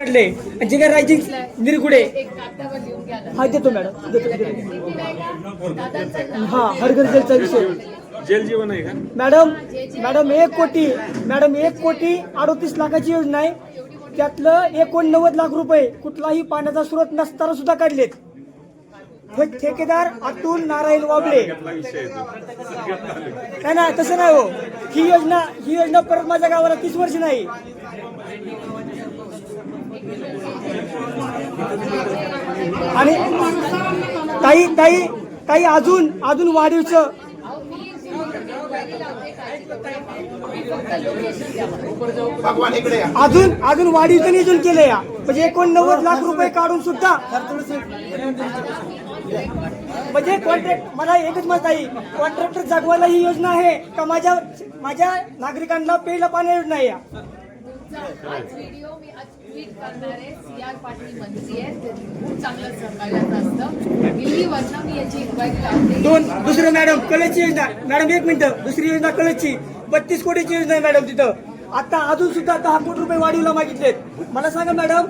काढले जे काय रायजिंग निरगुडे. हा देतो मॅडम. देतो देतो. हा हरघर जलचा विषय. जेल जीवन आहे का? मॅडम मॅडम एक कोटी मॅडम एक कोटी अडोतीस लाखाची योजना आहे. त्यातलं एकोणनव्वद लाख रुपये कुठलाही पाण्याचा स्रोत नसताना सुद्धा काढलेत. ठेकेदार अतुल नारायण वाबळे. कुठला नाही ना तसं नाही हो. ही योजना ही योजना परत माझ्या गावाला तीस वर्ष नाही. आणि ताई ताई ताई अजून अजून वाढीवचं. अजून अजून वाढीवचं नियोजन केलं या. म्हणजे एकोणनव्वद लाख रुपये काढून सुद्धा म्हणजे कॉन्ट्रॅक्ट मला एकच मत आहे कॉन्ट्रॅक्टर जगवायला ही योजना आहे का माझ्या माझ्या नागरिकांना प्यायला पाणी योजना आहे या? तुमचा हाच व्हिडिओ मी आज ट्विट करणार आहे. सी आर पाटील मंत्री आहेत. ते खूप चांगलं सहकार्याचं असतं दिल्लीवरनं मी याची इन्क्वायरी लावते. दोन दुसरं मॅडम कळची योजना. मॅडम एक मिनिट. दुसरी योजना कळची बत्तीस कोटीची योजना आहे मॅडम तिथं. आता अजून सुद्धा दहा कोटी रुपये वाढीवला मागितलेत. मला सांगा मॅडम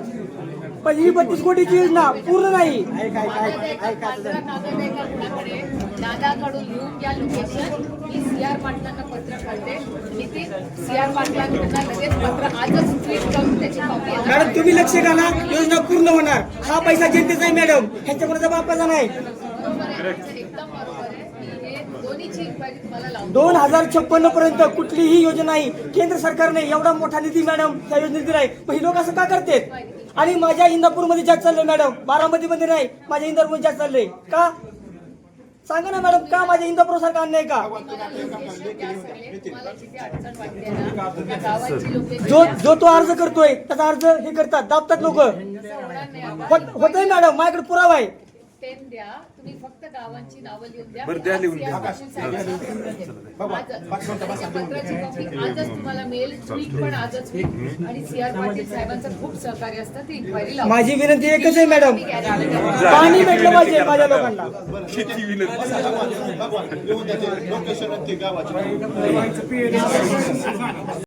पण ही बत्तीस कोटीची योजना पूर्ण नाही. पांढरा कागद आहे का कुणाकडे दादाकडून लिहून घ्या लोकेशन मी सी आर पाटलांना पत्र करते आणि ते सी आर पाटलांना लगेच पत्र आजच ट्विट करून त्याची कॉपी मॅडम तुम्ही लक्ष घाला. योजना पूर्ण होणार. हा पैसा जनतेचा आहे मॅडम. ह्याच्या कोणाचा बापाचा नाही. हे दोन हजार छप्पन्न पर्यंत कुठलीही योजना नाही. केंद्र सरकारने एवढा मोठा निधी मॅडम त्या योजनेत दिलाय. पण ही लोक असं का करतात? आणि माझ्या इंदापूरमध्ये जास्त चाललंय मॅडम. बारामती मध्ये नाही माझ्या इंदापूरमध्ये जास्त चाललंय. का? सांगा ना मॅडम का माझ्या इंदापूर सारखा अन्याय का? जो जो तो अर्ज करतोय त्याचा अर्ज हे करतात दाबतात लोक. होतंय मॅडम माझ्याकडे पुरावा आहे. पेन द्या. तुम्ही फक्त गावांची नावं लिहून द्या. बरं, द्या लिहून द्या. आज पाटील साहेबांना पत्र देते. आजच. पत्राची कॉपी आजच तुम्हाला मिळेल ट्विट पण आजच होईल आणि सी आर पाटील साहेबांचं खूप सहकार्य असतं. ती इन्क्वायरी लावून माझी विनंती एकच आहे मॅडम. पाणी भेटलं पाहिजे माझ्या लोकांना. विनंती. भगवान लिहून द्यायचे लोकेशन ते गावाचे.